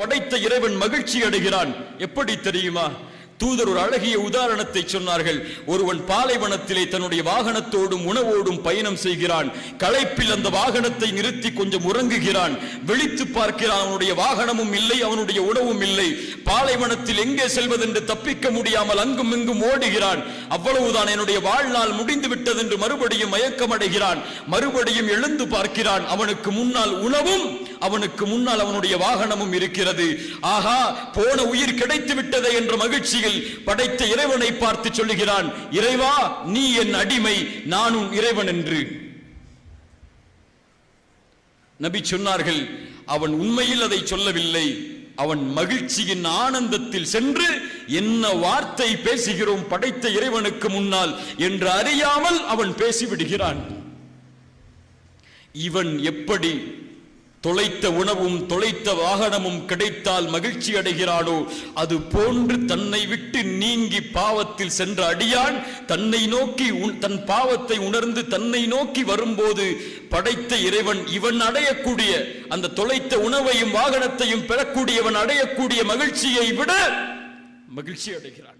படைத்த இறைவன் மகிழ்ச்சி அடைகிறான். எப்படி தெரியுமா? தூதர் ஒரு அழகிய உதாரணத்தை சொன்னார்கள். ஒருவன் பாலைவனத்திலே தன்னுடைய வாகனத்தோடும் உணவோடும் பயணம் செய்கிறான். களைப்பில் அந்த வாகனத்தை நிறுத்தி கொஞ்சம் உறங்குகிறான். விழித்து பார்க்கிறான். அவனுடைய வாகனமும் இல்லை அவனுடைய உணவும் இல்லை. பாலைவனத்தில் எங்கே செல்வதென்று தப்பிக்க முடியாமல் அங்கும் இங்கும் ஓடுகிறான். அவ்வளவுதான் என்னுடைய வாழ்நாள் முடிந்து விட்டது என்று மறுபடியும் மயக்கமடைகிறான். மறுபடியும் எழுந்து பார்க்கிறான். அவனுக்கு முன்னால் உணவும் அவனுக்கு முன்னால் அவனுடைய வாகனமும் இருக்கிறது. ஆகா போன உயிர் கிடைத்து விட்டதே என்ற மகிழ்ச்சியில் படைத்த இறைவனை பார்த்து சொல்லுகிறான். இறைவா நீ என் அடிமை நானும் இறைவன் என்று. நபி சொன்னார்கள் அவன் உண்மையில் அதை சொல்லவில்லை. அவன் மகிழ்ச்சியின் ஆனந்தத்தில் சென்று என்ன வார்த்தை பேசுகிறோம் படைத்த இறைவனுக்கு முன்னால் என்று அறியாமல் அவன் பேசிவிடுகிறான். இவன் எப்படி தொலைத்த உணவும் தொலைத்த வாகனமும் கிடைத்தால் மகிழ்ச்சி அடைகிறானோ அது போன்று தன்னை விட்டு நீங்கி பாவத்தில் சென்ற அடியான் தன்னை நோக்கி தன் பாவத்தை உணர்ந்து தன்னை நோக்கி வரும்போது படைத்த இறைவன் இவன் அடையக்கூடிய அந்த தொலைத்த உணவையும் வாகனத்தையும் பெறக்கூடியவன் அடையக்கூடிய மகிழ்ச்சியை விட மகிழ்ச்சி அடைகிறான்.